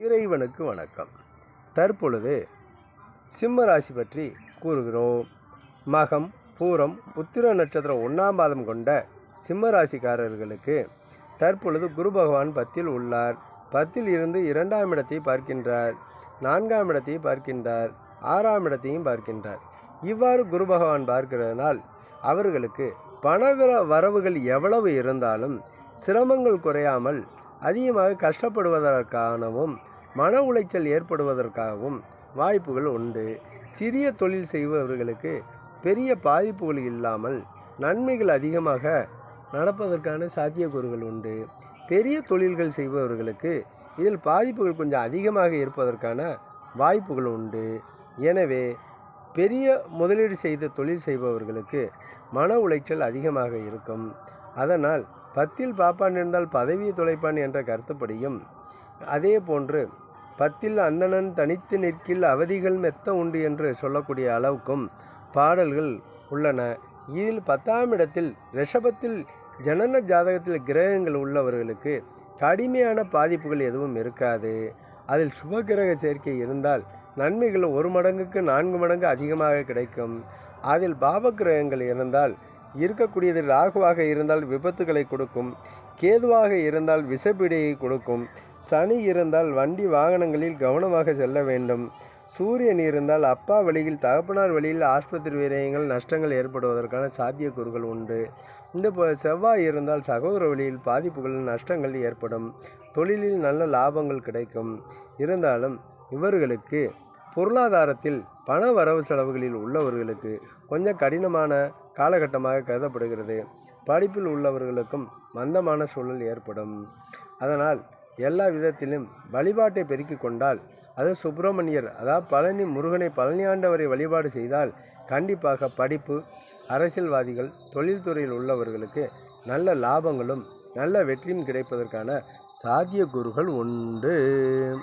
இறைவனுக்கு வணக்கம். தற்பொழுது சிம்ம ராசி பற்றி கூறுகிறோம். மகம் பூரம் உத்திர நட்சத்திரம் ஒன்றாம் மாதம் கொண்ட சிம்ம ராசிக்காரர்களுக்கு தற்பொழுது குரு பகவான் பத்தில் உள்ளார். பத்தில் இருந்து இரண்டாம் இடத்தை பார்க்கின்றார் நான்காம் இடத்தை பார்க்கின்றார் ஆறாம் இடத்தையும் பார்க்கின்றார். இவ்வாறு குரு பகவான் பார்க்கிறதுனால் அவர்களுக்கு பண வரவுகள் எவ்வளவு இருந்தாலும் சிரமங்கள் குறையாமல் அதிகமாக கஷ்டப்படுவதற்காகவும் மன உளைச்சல் ஏற்படுவதற்காகவும் வாய்ப்புகள் உண்டு. சிறிய தொழில் செய்பவர்களுக்கு பெரிய பாதிப்புகள் இல்லாமல் நன்மைகள் அதிகமாக நடப்பதற்கான சாத்தியக்கூறுகள் உண்டு. பெரிய தொழில்கள் செய்பவர்களுக்கு இதில் பாதிப்புகள் கொஞ்சம் அதிகமாக இருப்பதற்கான வாய்ப்புகள் உண்டு. எனவே பெரிய முதலீடு செய்த தொழில் செய்பவர்களுக்கு மன உளைச்சல் அதிகமாக இருக்கும். அதனால் பத்தில் பாப்பான் இருந்தால் பதவியை தொலைப்பான் என்ற கருத்துப்படியும் அதே போன்று பத்தில் அந்தணன் தனித்து நிற்கில் அவதிகள் மெத்த உண்டு என்று சொல்லக்கூடிய அளவுக்கும் பாடல்கள் உள்ளன. இதில் பத்தாம் இடத்தில் ரிஷபத்தில் ஜனன ஜாதகத்தில் கிரகங்கள் உள்ளவர்களுக்கு கடுமையான பாதிப்புகள் எதுவும் இருக்காது. அதில் சுபகிரக சேர்க்கை இருந்தால் நன்மைகள் ஒரு மடங்குக்கு நான்கு மடங்கு அதிகமாக கிடைக்கும். அதில் பாவக்கிரகங்கள் இருந்தால் இருக்கக்கூடியது ராகுவாக இருந்தால் விபத்துகளை கொடுக்கும் கேதுவாக இருந்தால் விஷப்பிடியை கொடுக்கும் சனி இருந்தால் வண்டி வாகனங்களில் கவனமாக செல்ல வேண்டும். சூரியன் இருந்தால் அப்பா வழியில் தகப்பனார் வழியில் ஆஸ்பத்திரி விரயங்கள் நஷ்டங்கள் ஏற்படுவதற்கான சாத்தியக்கூறுகள் உண்டு. இந்த செவ்வாய் இருந்தால் சகோதர வழியில் பாதிப்புகள் நஷ்டங்கள் ஏற்படும். தொழிலில் நல்ல லாபங்கள் கிடைக்கும். இருந்தாலும் இவர்களுக்கு பொருளாதாரத்தில் பண வரவு செலவுகளில் உள்ளவர்களுக்கு கொஞ்சம் கடினமான காலகட்டமாக கருதப்படுகிறது. படிப்பில் உள்ளவர்களுக்கும் மந்தமான சூழல் ஏற்படும். அதனால் எல்லா விதத்திலும் வழிபாட்டை பெருக்கிக் கொண்டால் அது சுப்பிரமணியர் அதாவது பழனி முருகனை பழனியாண்டவரை வழிபாடு செய்தால் கண்டிப்பாக படிப்பு அரசியல்வாதிகள் தொழில்துறையில் உள்ளவர்களுக்கு நல்ல லாபங்களும் நல்ல வெற்றியும் கிடைப்பதற்கான சாத்தியக்கூறுகள் உண்டு.